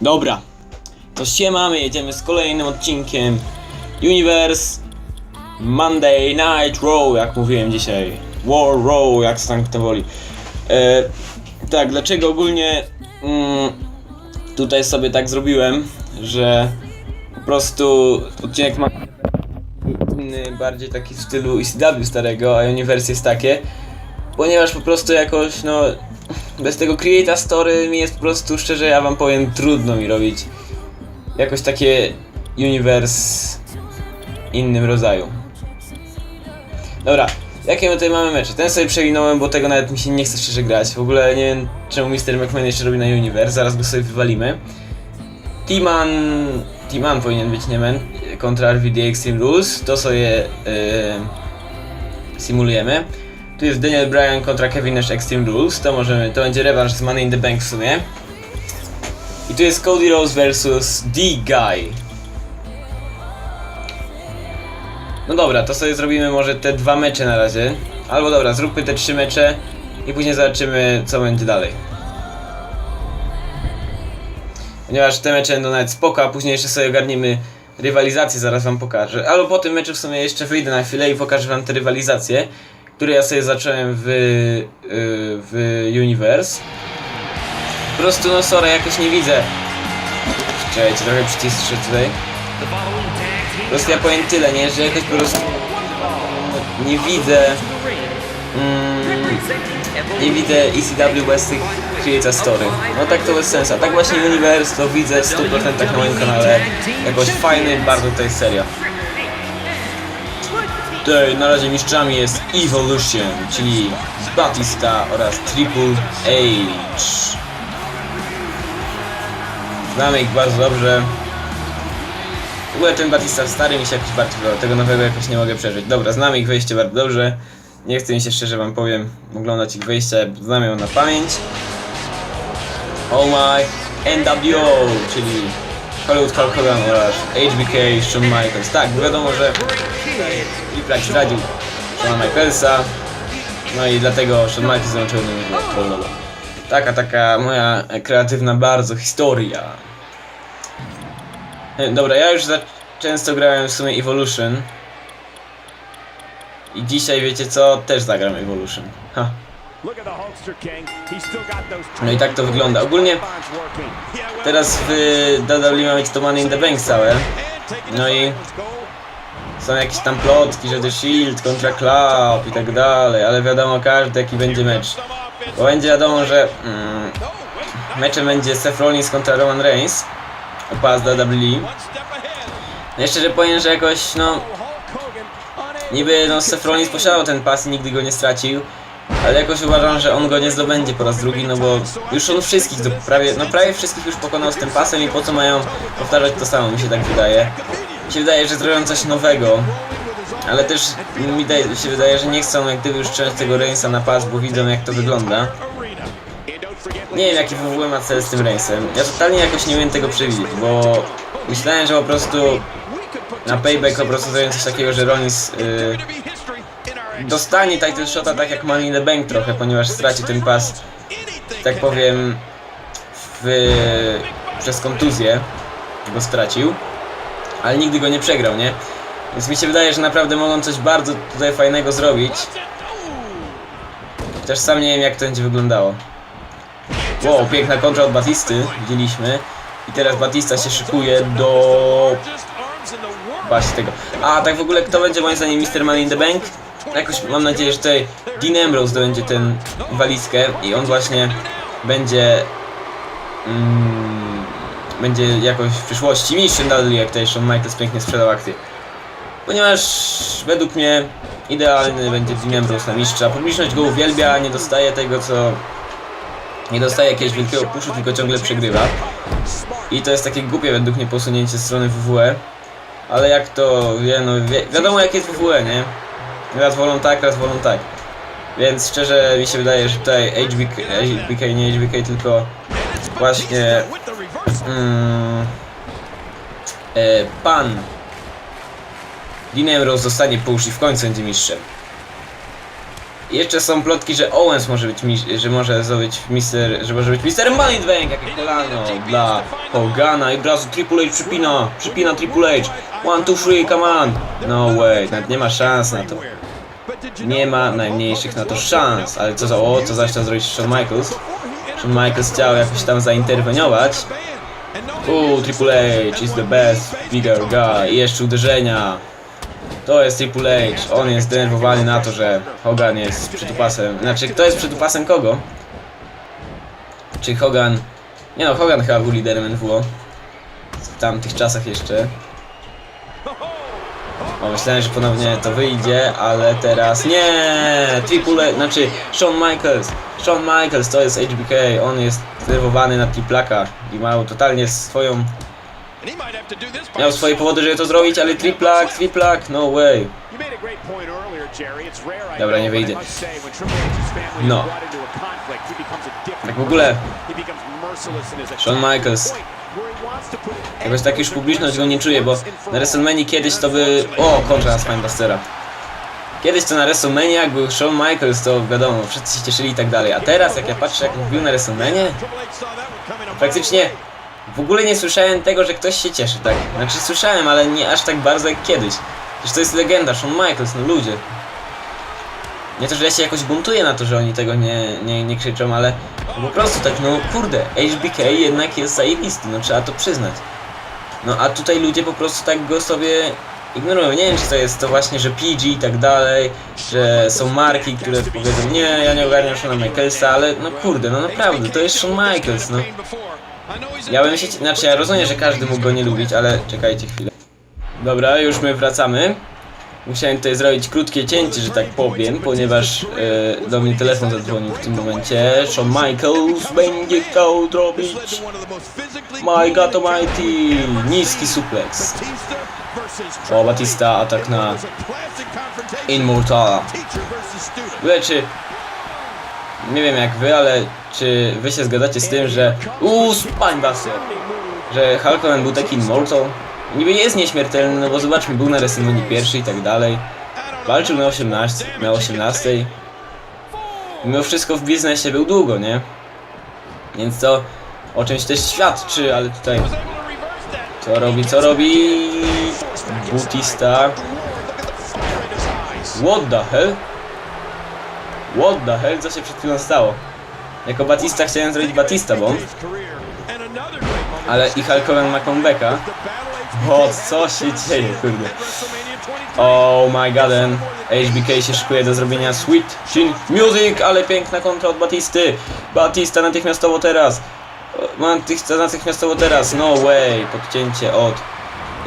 Dobra, to się mamy, jedziemy z kolejnym odcinkiem Universe Monday Night Raw, jak mówiłem dzisiaj. War Raw, jak stan kto woli. E, tak, dlaczego ogólnie mm, tutaj sobie tak zrobiłem, że po prostu odcinek ma inny, bardziej taki w stylu ECW starego, a Universe jest takie, ponieważ po prostu jakoś, no, bez tego Create a Story mi jest po prostu, szczerze ja wam powiem, trudno mi robić jakoś takie Universe innym rodzaju. Dobra, jakie my tutaj mamy mecze? Ten sobie przewinąłem, bo tego nawet mi się nie chce szczerze grać. W ogóle nie wiem, czemu Mr. McMahon jeszcze robi na Universe, zaraz go sobie wywalimy. T-Man, T-Man powinien być, nie men, kontra RVD Extreme Rules, to sobie yy, simulujemy. Tu jest Daniel Bryan kontra Kevin Nash Extreme Rules, to możemy, to będzie rewanż z Money in the Bank w sumie. I tu jest Cody Rose versus D-Guy. No dobra, to sobie zrobimy może te dwa mecze na razie. Albo dobra, zróbmy te trzy mecze i później zobaczymy co będzie dalej. Ponieważ te mecze będą nawet spoko, a później jeszcze sobie ogarniemy rywalizację, zaraz wam pokażę. Albo po tym meczu w sumie jeszcze wyjdę na chwilę i pokażę wam te rywalizacje, które ja sobie zacząłem w, yy, w Universe. Po prostu no sorry, jakoś nie widzę. Czekajcie, trochę przycisszę tutaj. Po prostu ja powiem tyle, nie? Że jakoś po prostu nie widzę mm, nie widzę ECW bez tych Create Story. No tak to bez sensu. Tak właśnie Universe to widzę w 100% na moim kanale. Jakoś fajny, bardzo tutaj seria. Tutaj na razie mistrzami jest Evolution, czyli Batista oraz Triple H. Znamy ich bardzo dobrze. W ogóle ten Batista stary mi się jakoś bardziej podobał, tego nowego jakoś nie mogę przeżyć. Dobra, znamy ich wejście bardzo dobrze. Nie chcę mi się szczerze wam powiem oglądać ich wejścia, znam ją na pamięć. Oh my NWO, czyli Hollywood Hulk Hogan oraz HBK Shawn Michaels. Tak, wiadomo, że Triple zdradził Shawn Michaelsa. No i dlatego Shawn Michaels złączył do niego. Taka, taka moja kreatywna bardzo historia. E, Dobra, ja już za często grałem w sumie Evolution. I dzisiaj wiecie co? Też zagram Evolution. Ha. No i tak to wygląda. Ogólnie Teraz w WWE ma być to Money in the Bank całe. No i są jakieś tam plotki, że The Shield kontra Club i tak dalej, ale wiadomo każdy jaki będzie mecz. Bo będzie wiadomo, że mm, meczem będzie Seth Rollins kontra Roman Reigns o pas WWE. No jeszcze, że powiem, że jakoś no niby no Seth Rollins posiadał ten pas i nigdy go nie stracił. Ale jakoś uważam, że on go nie zdobędzie po raz drugi, no bo już on wszystkich, prawie, no prawie wszystkich już pokonał z tym pasem i po co mają powtarzać to samo, mi się tak wydaje. Się wydaje, że zrobią coś nowego, ale też mi się wydaje, że nie chcą jak gdyby już trzymać tego Reinsa na pas, bo widzą jak to wygląda. Nie wiem jaki w ogóle ma cel z tym Reinsem. Ja totalnie jakoś nie umiem tego przewidzieć, bo myślałem, że po prostu na payback po prostu zrobią coś takiego, że Rollins yy, dostanie title shota tak jak Money in the Bank trochę, ponieważ straci ten pas, tak powiem, w, przez kontuzję go stracił, ale nigdy go nie przegrał, nie? Więc mi się wydaje, że naprawdę mogą coś bardzo tutaj fajnego zrobić. Chociaż sam nie wiem jak to będzie wyglądało. Wow, piękna kontra od Batisty, widzieliśmy. I teraz Batista się szykuje do Właśnie tego. A tak w ogóle kto będzie moim zdaniem Mr. Money in the Bank? Jakoś mam nadzieję, że tutaj Dean Ambrose zdobędzie tę walizkę i on właśnie będzie mm, będzie jakoś w przyszłości mistrzem nadal jak tutaj Shawn Michaels pięknie sprzedał akcję. Ponieważ według mnie idealny będzie Dean Ambrose na mistrza. Publiczność go uwielbia, nie dostaje tego co nie dostaje jakiegoś wielkiego puszu, tylko ciągle przegrywa. I to jest takie głupie według mnie posunięcie strony WWE. Ale jak to wie, no wi wiadomo jak jest WWE, nie? Raz wolą tak, raz wolą tak. Więc szczerze mi się wydaje, że tutaj HBK, HBK nie HBK, tylko właśnie e, pan Dean zostanie i w końcu będzie mistrzem. Jeszcze są plotki, że Owens może być że może zdobyć mister, że może być Mister Money Bank, jakie kolano dla Hogana i od razu Triple H przypina, przypina Triple H. One, two, three, come on. No way, nawet nie ma szans na to. Nie ma najmniejszych na to szans, ale co za, o, co zaś chciał zrobić Shawn Michaels? Shawn Michaels chciał jakoś tam zainterweniować. Uuu, Triple H is the best, bigger guy. I jeszcze uderzenia. To jest Triple H. On jest zdenerwowany na to, że Hogan jest przytupasem. Znaczy, kto jest przytupasem kogo? Czy Hogan... Nie no, Hogan chyba był liderem NWO. W tamtych czasach jeszcze. Myślałem, że ponownie to wyjdzie, ale teraz nie! Triple H, znaczy Shawn Michaels. Shawn Michaels to jest HBK. On jest zdenerwowany na triplaka i miał totalnie swoją... Miał swoje powody, żeby to zrobić, ale triplak, triplak, no way. Dobra, nie wyjdzie. No. Tak w ogóle Shawn Michaels. Jakoś tak już publiczność go nie czuje, bo na WrestleMania kiedyś to by... O, kontra na Spinebustera. Kiedyś to na WrestleMania jak był Shawn Michaels, to wiadomo, wszyscy się cieszyli i tak dalej. A teraz jak ja patrzę jak mówił na WrestleMania, praktycznie w ogóle nie słyszałem tego, że ktoś się cieszy, tak? Znaczy słyszałem, ale nie aż tak bardzo jak kiedyś. Przecież to jest legenda, Shawn Michaels, no ludzie. Nie to, że ja się jakoś buntuję na to, że oni tego nie, nie, nie krzyczą, ale po prostu tak, no kurde, HBK jednak jest zajebisty, no trzeba to przyznać. No a tutaj ludzie po prostu tak go sobie ignorują. Nie wiem, czy to jest to właśnie, że PG i tak dalej, że są marki, które powiedzą, nie, ja nie ogarniam Shona Michaelsa, ale no kurde, no naprawdę, to jest Shawn Michaels, no. Ja bym się, znaczy ja rozumiem, że każdy mógł go nie lubić, ale czekajcie chwilę. Dobra, już my wracamy. Musiałem tutaj zrobić krótkie cięcie, że tak powiem, ponieważ e, do mnie telefon zadzwonił w tym momencie. Shawn Michaels będzie chciał zrobić My God Almighty niski suplex. O, Batista atak na Immortala. W ogóle czy... Nie wiem jak wy, ale czy wy się zgadzacie z tym, że... Uuu, Spinebuster! Że Hulk Hogan był taki Immortal? Niby jest nieśmiertelny, no bo zobaczmy, był na WrestleMania pierwszy i tak dalej. Walczył na 18, na 18. Mimo wszystko w biznesie był długo, nie? Więc to o czymś też świadczy, ale tutaj... Co robi, co robi... Butista. What the hell? What the hell? Co się przed chwilą stało? Jako Batista chciałem zrobić Batista Bomb, ale i Hulk Hogan ma comebacka. O, co się dzieje, kurde. Oh my god, HBK się szykuje do zrobienia Sweet Chin Music, ale piękna kontra od Batisty. Batista natychmiastowo teraz. Batista natychmiastowo teraz. No way, podcięcie od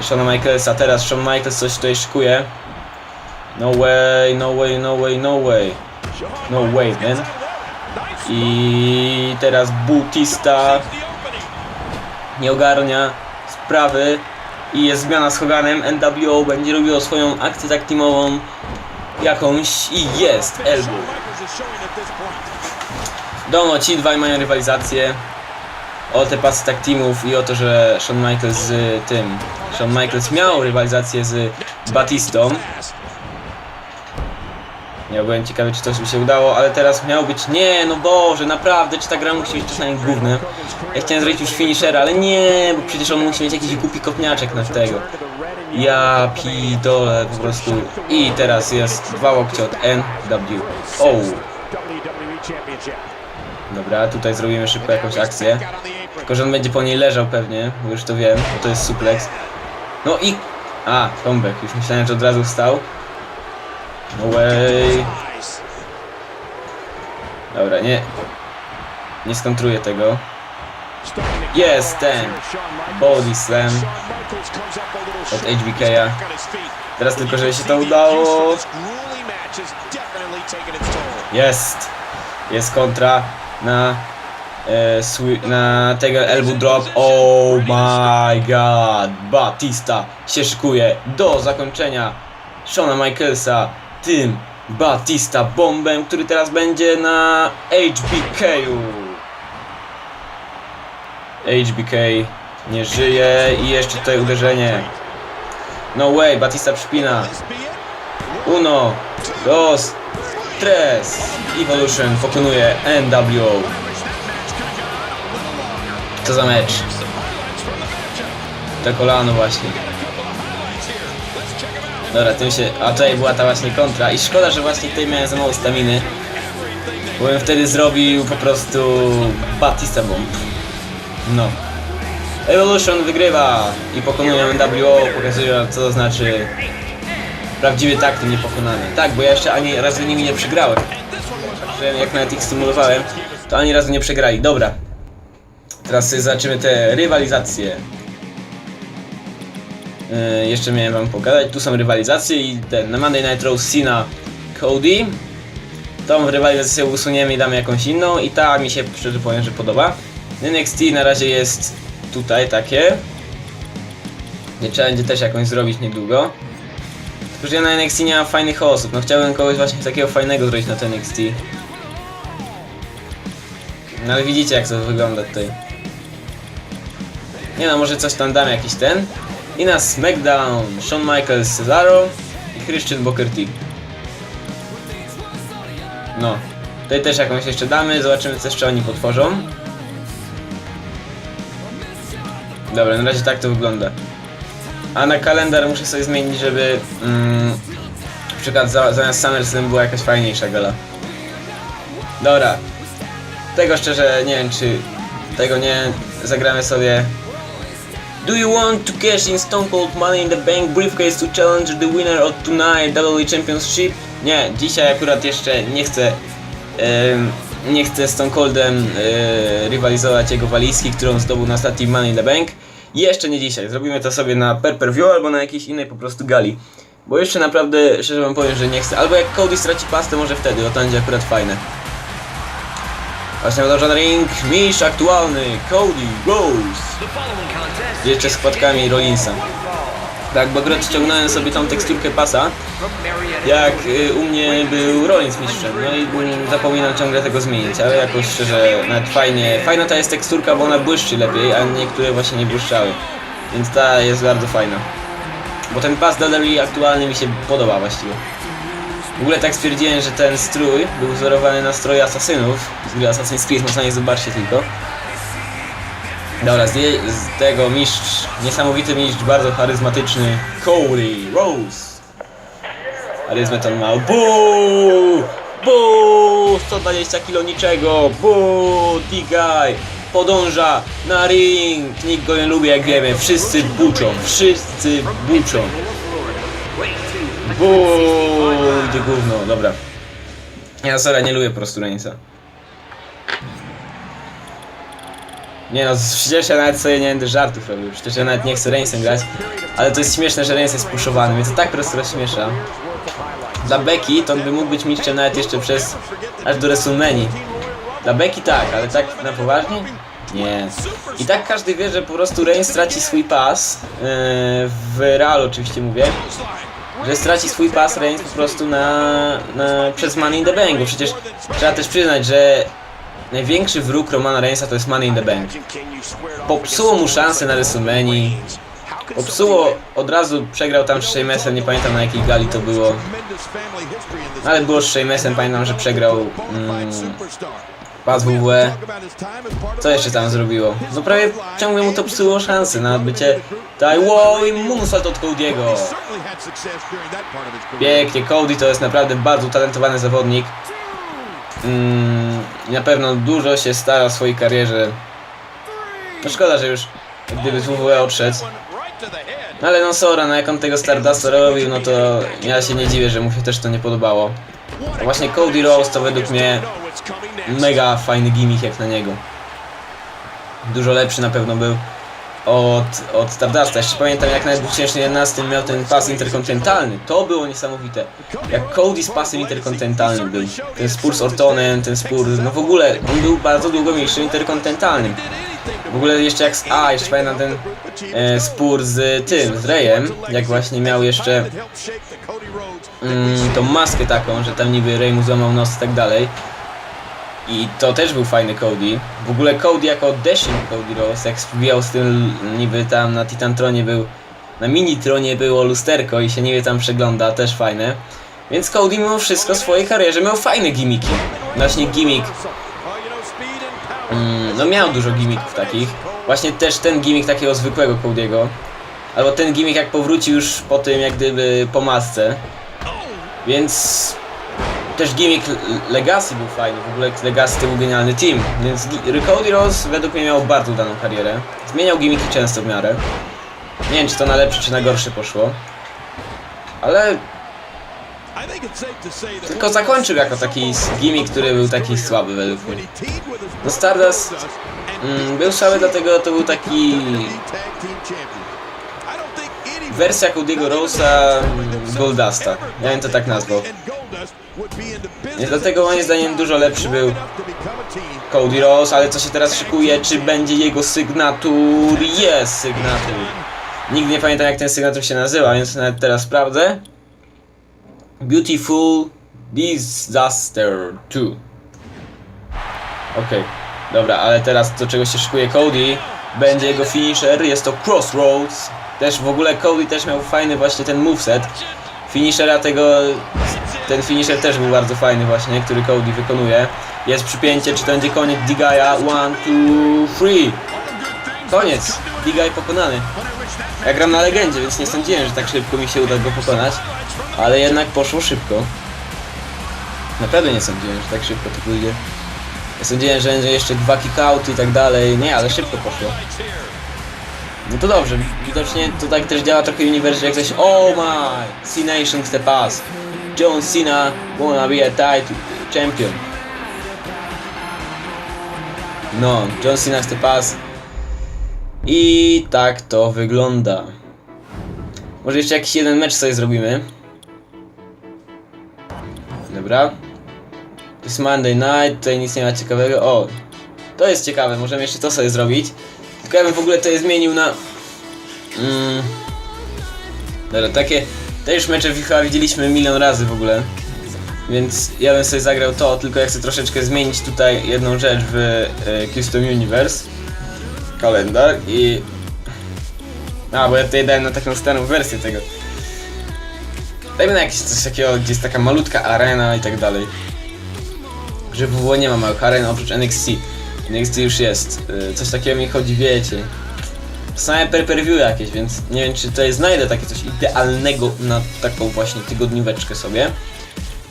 Shona Michaelsa. Teraz Shawn Michaels coś tutaj szykuje. No way, no way, no way, no way. No way, man. I teraz Batista nie ogarnia sprawy i jest zmiana z Hoganem. NWO będzie robiło swoją akcję tak teamową jakąś i jest elbow. Domo, ci dwaj mają rywalizację o te pasy tak teamów i o to, że Shawn Michaels z tym Shawn Michaels miał rywalizację z Batistą. Ja byłem ciekawy, czy to by się udało, ale teraz miał być. Nie, no Boże, naprawdę, czy ta gra musi być czasami gównem? Ja chciałem zrobić już finishera, ale nie, bo przecież on musi mieć jakiś głupi kopniaczek na tego. Ja pidole po prostu. I teraz jest dwa łokcie od NWO. Dobra, tutaj zrobimy szybko jakąś akcję. Tylko, że on będzie po niej leżał pewnie, bo już to wiem, bo to jest suplex. No i... A, comeback, już myślałem, że od razu wstał. No way. Dobra, nie. Nie skontruję tego. Jest ten. Body slam od HBK'a. Teraz tylko, żeby się to udało. Jest. Jest kontra na e, na tego elbow drop. Oh my god. Batista się szykuje do zakończenia Shona Michaelsa tym Batista bombem, który teraz będzie na HBK-u. HBK nie żyje i jeszcze tutaj uderzenie. No way, Batista przypina. Uno, dos, tres. Evolution pokonuje NWO. Co za mecz. To kolano właśnie. Dobra, tym się... A tutaj była ta właśnie kontra i szkoda, że właśnie tutaj miałem za mało staminy. Bo bym wtedy zrobił po prostu Batista Bomb. No. Evolution wygrywa i pokonuje NWO, pokazuje co to znaczy prawdziwy takt niepokonany. Tak, bo ja jeszcze ani razu nimi nie przegrałem. Także jak nawet ich stymulowałem, to ani razu nie przegrali. Dobra. Teraz zobaczymy te rywalizacje. Yy, jeszcze miałem wam pokazać. Tu są rywalizacje i ten na Monday Night Raw Cena Cody. Tą rywalizację usuniemy i damy jakąś inną i ta mi się szczerze powiem, że podoba. NXT na razie jest tutaj takie. Nie trzeba będzie też jakąś zrobić niedługo. Tylko, że ja na NXT nie mam fajnych osób. No chciałbym kogoś właśnie takiego fajnego zrobić na ten NXT. No ale widzicie jak to wygląda tutaj. Nie no, może coś tam dam jakiś ten. I na SmackDown Shawn Michaels Cesaro i Christian Booker T. No. Tutaj też jakąś jeszcze damy, zobaczymy co jeszcze oni potworzą. Dobra, na razie tak to wygląda. A na kalendar muszę sobie zmienić, żeby mm, na przykład za, zamiast SummerSlam była jakaś fajniejsza gala. Dobra. Tego szczerze nie wiem czy tego nie zagramy sobie. Do you want to cash in Stone Cold Money in the Bank briefcase to challenge the winner of tonight WWE Championship? Nie, dzisiaj akurat jeszcze nie chcę nie chcę z Stone Coldem e, rywalizować jego walizki, którą zdobył na ostatnim Money in the Bank. Jeszcze nie dzisiaj. Zrobimy to sobie na per per view albo na jakiejś innej po prostu gali. Bo jeszcze naprawdę, szczerze wam powiem, że nie chcę. Albo jak Cody straci pastę, może wtedy, o to będzie akurat fajne. Właśnie na ring, mistrz aktualny, Cody Rose. Jeszcze z płatkami Rollinsa. Tak, bo akurat ściągnąłem sobie tą teksturkę pasa, jak y, u mnie był Rollins mistrzem, no i zapominam ciągle tego zmienić, ale jakoś szczerze, nawet fajnie, fajna ta jest teksturka, bo ona błyszczy lepiej, a niektóre właśnie nie błyszczały, więc ta jest bardzo fajna. Bo ten pas Dudley aktualnie mi się podoba właściwie. W ogóle tak stwierdziłem, że ten strój był wzorowany na stroju asasynów z gry Assassin's Creed, można je zobaczcie tylko. Dobra, z, z tego mistrz, niesamowity mistrz, bardzo charyzmatyczny, Cody Rose. Charyzmę on ma. Buu! Buu! 120 kilo niczego! Buu! T-Guy! Podąża na ring! Nikt go nie lubi, jak wiemy. Wszyscy buczą. Wszyscy buczą. Buu! Gdzie gówno, dobra. Ja sorry, nie lubię po prostu Reinsa. Nie no, przecież ja nawet sobie nie będę żartów robił, przecież ja nawet nie chcę Reinsem grać, ale to jest śmieszne, że Reigns jest puszowany, mnie to tak po prostu rozśmiesza. Dla Becky to on by mógł być mistrzem nawet jeszcze przez aż do WrestleMania. Dla Becky tak, ale tak na poważnie? Nie. I tak każdy wie, że po prostu Reigns straci swój pas, yy, w realu oczywiście mówię, że straci swój pas Reigns po prostu na, na przez Money in the Bank, bo przecież trzeba też przyznać, że największy wróg Romana Reignsa to jest Money in the Bank. Popsuło mu szansę na WrestleMania. Popsuło, od razu przegrał tam z Sheamusem, nie pamiętam na jakiej gali to było. Ale było z Sheamusem, pamiętam, że przegrał mm, pas WWE. Co jeszcze tam zrobiło? No prawie ciągle mu to psuło szansę na odbycie Taiwo i moonsault od Cody'ego. Pięknie, Cody to jest naprawdę bardzo utalentowany zawodnik. Mm, na pewno dużo się stara w swojej karierze. No szkoda, że już gdyby z WWE odszedł. No ale no Sora, no jak on tego Stardusta robił, no to ja się nie dziwię, że mu się też to nie podobało. A właśnie Cody Rose to według mnie mega fajny gimmick jak na niego. Dużo lepszy na pewno był od, od Stardusta. Jeszcze pamiętam jak w 2011 miał ten pas interkontynentalny. To było niesamowite. Jak Cody z pasem interkontynentalnym był. Ten spór z Ortonem, ten spór, no w ogóle on był bardzo długo mistrzem interkontynentalnym. W ogóle jeszcze jak z A, jeszcze pamiętam ten e, spór z tym, z Reyem, jak właśnie miał jeszcze mm, tą maskę taką, że tam niby Rey mu złamał nos i tak dalej. I to też był fajny Cody. W ogóle Cody jako Dashing Cody Rose, jak wbijał z tym niby tam na Titantronie był, na Mini-tronie było lusterko i się niby tam przegląda, też fajne. Więc Cody mimo wszystko w swojej karierze miał fajne gimmiki. Właśnie gimmick Mm, no miał dużo gimmików takich. Właśnie też ten gimmick takiego zwykłego Cody'ego. albo ten gimmick jak powrócił już po tym jak gdyby po masce. Więc też gimmick Legacy był fajny, w ogóle Legacy to był genialny team, więc Cody Rose według mnie miał bardzo udaną karierę. Zmieniał gimmicki często w miarę. Nie wiem czy to na lepsze czy na gorsze poszło. Ale Tylko zakończył jako taki gimmick, który był taki słaby według mnie. no Stardust mm, był słaby dlatego to był taki wersja Cody'ego Rose'a mm, Goldusta. Ja bym to tak nazwał. Dlatego moim zdaniem dużo lepszy był Cody Rose, ale co się teraz szykuje, czy będzie jego sygnatur? Jest sygnatur. Nigdy nie pamiętam jak ten sygnatur się nazywa, więc nawet teraz sprawdzę. Beautiful Disaster 2. Okej, dobra, ale teraz do czego się szykuje Cody, będzie jego finisher, jest to Crossroads. Też w ogóle Cody też miał fajny właśnie ten moveset. Finishera tego, ten finisher też był bardzo fajny właśnie, który Cody wykonuje. Jest przypięcie, czy to będzie koniec Digaya? One, two, three. Koniec. Digay pokonany. Ja gram na legendzie, więc nie sądziłem, że tak szybko mi się uda go pokonać. Ale jednak poszło szybko. Naprawdę nie sądziłem, że tak szybko to pójdzie. Ja sądziłem, że będzie jeszcze dwa kickouty i tak dalej. Nie, ale szybko poszło. No to dobrze, widocznie to tak też działa trochę uniwersytet jak coś Oh my! C-Nation chce pass. John Cena wanna be a title champion. No, John Cena chce pas. I tak to wygląda. Może jeszcze jakiś jeden mecz sobie zrobimy. Dobra. To jest Monday Night, tutaj nic nie ma ciekawego. O, to jest ciekawe, możemy jeszcze to sobie zrobić. Tylko ja bym w ogóle to zmienił na... Mm, dobra, takie... Te już mecze FIFA widzieliśmy milion razy w ogóle. Więc ja bym sobie zagrał to, tylko ja chcę troszeczkę zmienić tutaj jedną rzecz w e, Custom Universe. Kalendar i... A, bo ja tutaj dałem na taką starą wersję tego. Dajmy na jakieś coś takiego, gdzie jest taka malutka arena i tak dalej. Że w WW nie ma małych aren oprócz NXT. NXT już jest. E, Coś takiego mi chodzi, wiecie. Same per per view jakieś, więc nie wiem czy tutaj znajdę takie coś idealnego na taką właśnie tygodnióweczkę sobie.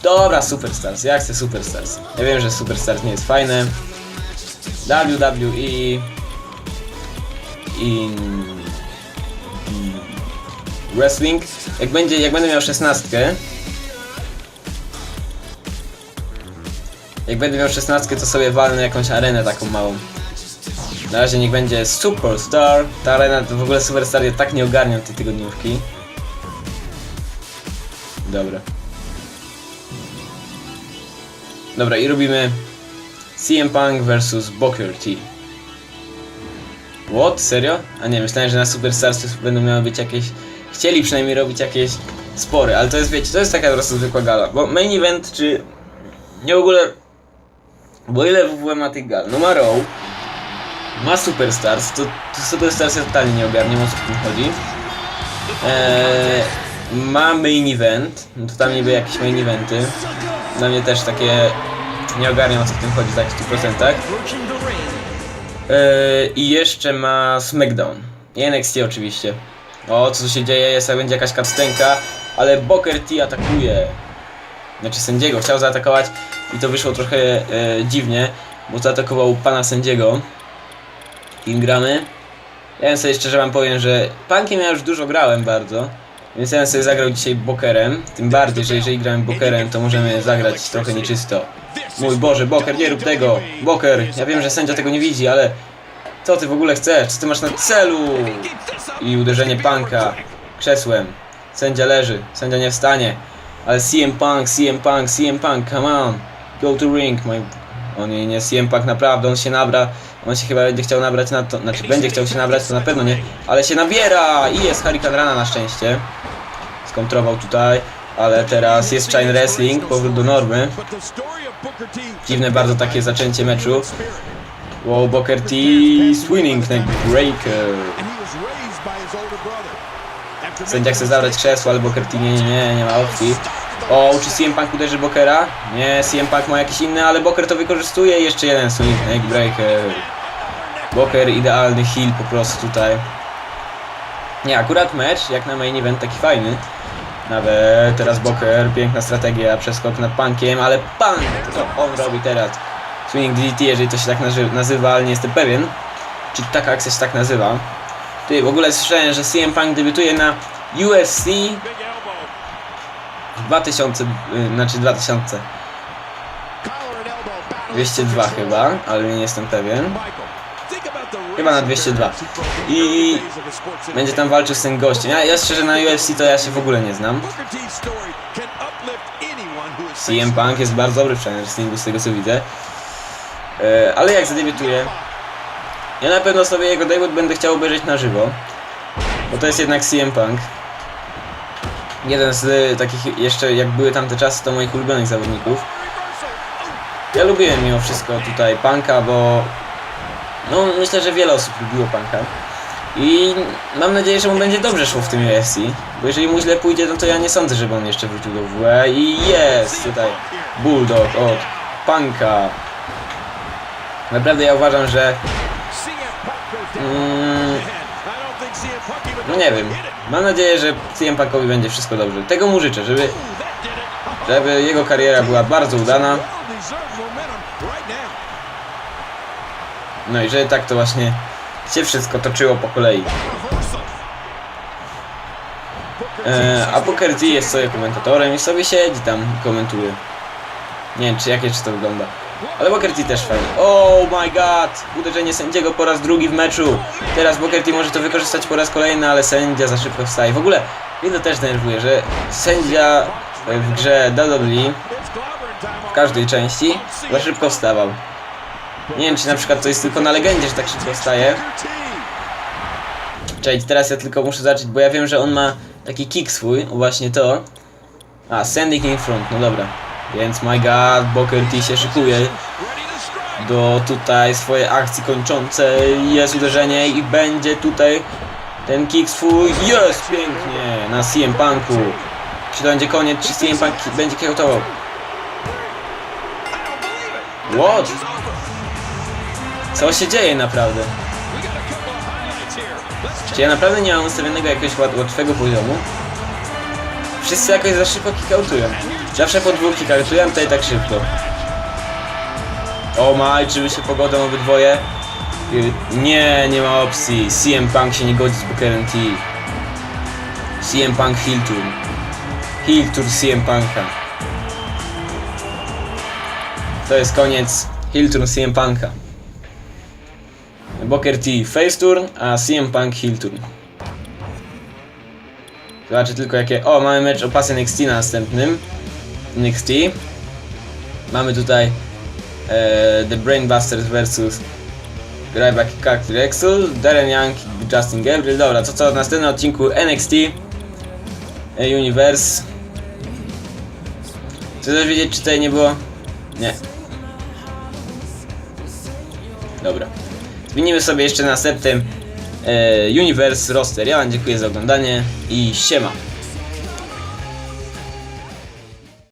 Dobra, Superstars, ja chcę Superstars. Ja wiem, że Superstars nie jest fajne. WWE in, in Wrestling. Jak będzie, jak będę miał szesnastkę. Jak będę miał szesnastkę, to sobie walnę jakąś arenę taką małą. Na razie niech będzie Superstar. Ta arena to w ogóle Superstar ja tak nie ogarniam tej tygodniówki. Dobra. Dobra, i robimy CM Punk vs Booker T. What? Serio? A nie, myślałem, że na Superstars będą miały być jakieś... Chcieli przynajmniej robić jakieś spory, ale to jest, wiecie, to jest taka po prostu zwykła gala. Bo main event, czy... Nie w ogóle... Bo ile WW ma tych gal? No ma Raw, ma Superstars, to, to Superstars ja totalnie nie ogarniam o co w tym chodzi. Eee, ma main event, no to tam niby jakieś main eventy. Dla mnie też takie nie ogarniam o co w tym chodzi tak w 100%. Eee, I jeszcze ma SmackDown. I NXT oczywiście. O, co tu się dzieje? Jest, będzie jakaś cutscenka, ale Booker T atakuje. Znaczy sędziego chciał zaatakować i to wyszło trochę e, dziwnie, bo zaatakował pana sędziego. Kim gramy? Ja bym sobie szczerze wam powiem, że Punkiem ja już dużo grałem bardzo. Więc ja bym sobie zagrał dzisiaj Bokerem. Tym bardziej, że jeżeli gramy Bokerem, to możemy zagrać trochę nieczysto. Mój Boże, Boker, nie rób tego! Boker, ja wiem, że sędzia tego nie widzi, ale... Co ty w ogóle chcesz? Co ty masz na celu? I uderzenie Punka krzesłem. Sędzia leży, sędzia nie wstanie. Ale CM Punk, CM Punk, CM Punk, come on. Go to ring, my... O nie, nie, CM Punk naprawdę, on się nabra. On się chyba będzie chciał nabrać na to, znaczy będzie chciał się nabrać, to na pewno nie. Ale się nabiera! I jest Hurricane Rana na szczęście. Skontrował tutaj, ale teraz jest Chain Wrestling, powrót do normy. Dziwne bardzo takie zaczęcie meczu. Wow, Booker T, swinging neck breaker. Sędzia chce zabrać krzesło, ale Booker T nie, nie, nie, nie ma opcji. O, czy CM Punk uderzy Bookera? Nie, CM Punk ma jakiś inny, ale Booker to wykorzystuje. Jeszcze jeden swing neck breaker. Booker idealny heal po prostu tutaj. Nie, akurat mecz, jak na main event, taki fajny. Nawet teraz Boker, piękna strategia, przeskok nad punkiem, ale punk, co on robi teraz? Swinging DDT, jeżeli to się tak nazy- nazywa, ale nie jestem pewien, czy taka akcja się tak nazywa. Ty, w ogóle słyszałem, że CM Punk debiutuje na UFC 2000, y, znaczy 2000, 202 chyba, ale nie jestem pewien. Chyba na 202. I będzie tam walczył z tym gościem. Ja, ja szczerze na UFC to ja się w ogóle nie znam. CM Punk jest bardzo dobry w Wrestlingu z tego co widzę. E, ale jak zadebiutuje, ja na pewno sobie jego debut będę chciał obejrzeć na żywo. Bo to jest jednak CM Punk. Jeden z y, takich jeszcze, jak były tamte czasy, to moich ulubionych zawodników. Ja lubiłem mimo wszystko tutaj Punka, bo no myślę, że wiele osób lubiło Punka. I mam nadzieję, że mu będzie dobrze szło w tym UFC, bo jeżeli mu źle pójdzie, no to ja nie sądzę, żeby on jeszcze wrócił do WWE i jest tutaj Bulldog od Punka. Naprawdę ja uważam, że mm, no nie wiem, mam nadzieję, że CM Punkowi będzie wszystko dobrze. Tego mu życzę, żeby, żeby jego kariera była bardzo udana. No i że tak to właśnie się wszystko toczyło po kolei. E, a Booker T jest sobie komentatorem i sobie siedzi tam komentuje. Nie wiem czy jakie czy to wygląda. Ale Booker T też fajnie. Oh my god! Uderzenie sędziego po raz drugi w meczu. Teraz Booker T może to wykorzystać po raz kolejny, ale sędzia za szybko wstaje. W ogóle mnie to też denerwuje, że sędzia w grze WWE w każdej części za szybko wstawał. Nie wiem, czy na przykład to jest tylko na legendzie, że tak szybko wstaje. Cześć, teraz ja tylko muszę zacząć, bo ja wiem, że on ma taki kick swój, właśnie to. A, standing in front, no dobra. Więc my god, Booker T się szykuje do tutaj swojej akcji kończącej. Jest uderzenie i będzie tutaj ten kick swój. Jest pięknie na CM Punku. Czy to będzie koniec, czy CM Punk będzie kiełtował? What? Co się dzieje naprawdę? Czy ja naprawdę nie mam ustawionego jakiegoś łat- łatwego poziomu? Wszyscy jakoś za szybko kikautują. Zawsze po dwóch kikautują, tutaj tak szybko. O maj, czy by się pogodą obydwoje? Y, Nie, nie ma opcji. CM Punk się nie godzi z Bookerem T. CM Punk Heel Turn. Heel Turn CM Punka. To jest koniec Heel Turn CM Punka. Booker T Face Turn, a CM Punk Heel Turn. Zobaczę tylko jakie... O, mamy mecz o pas NXT na następnym. NXT. Mamy tutaj e, The Brainbusters vs. Ryback i Carter Rexel, Darren Young i Justin Gabriel. Dobra, to co w następnym odcinku NXT e, Universe. Chcesz wiedzieć, czy tutaj nie było? Nie. Dobra. Zmienimy sobie jeszcze następnym Universe roster. Ja wam dziękuję za oglądanie i siema.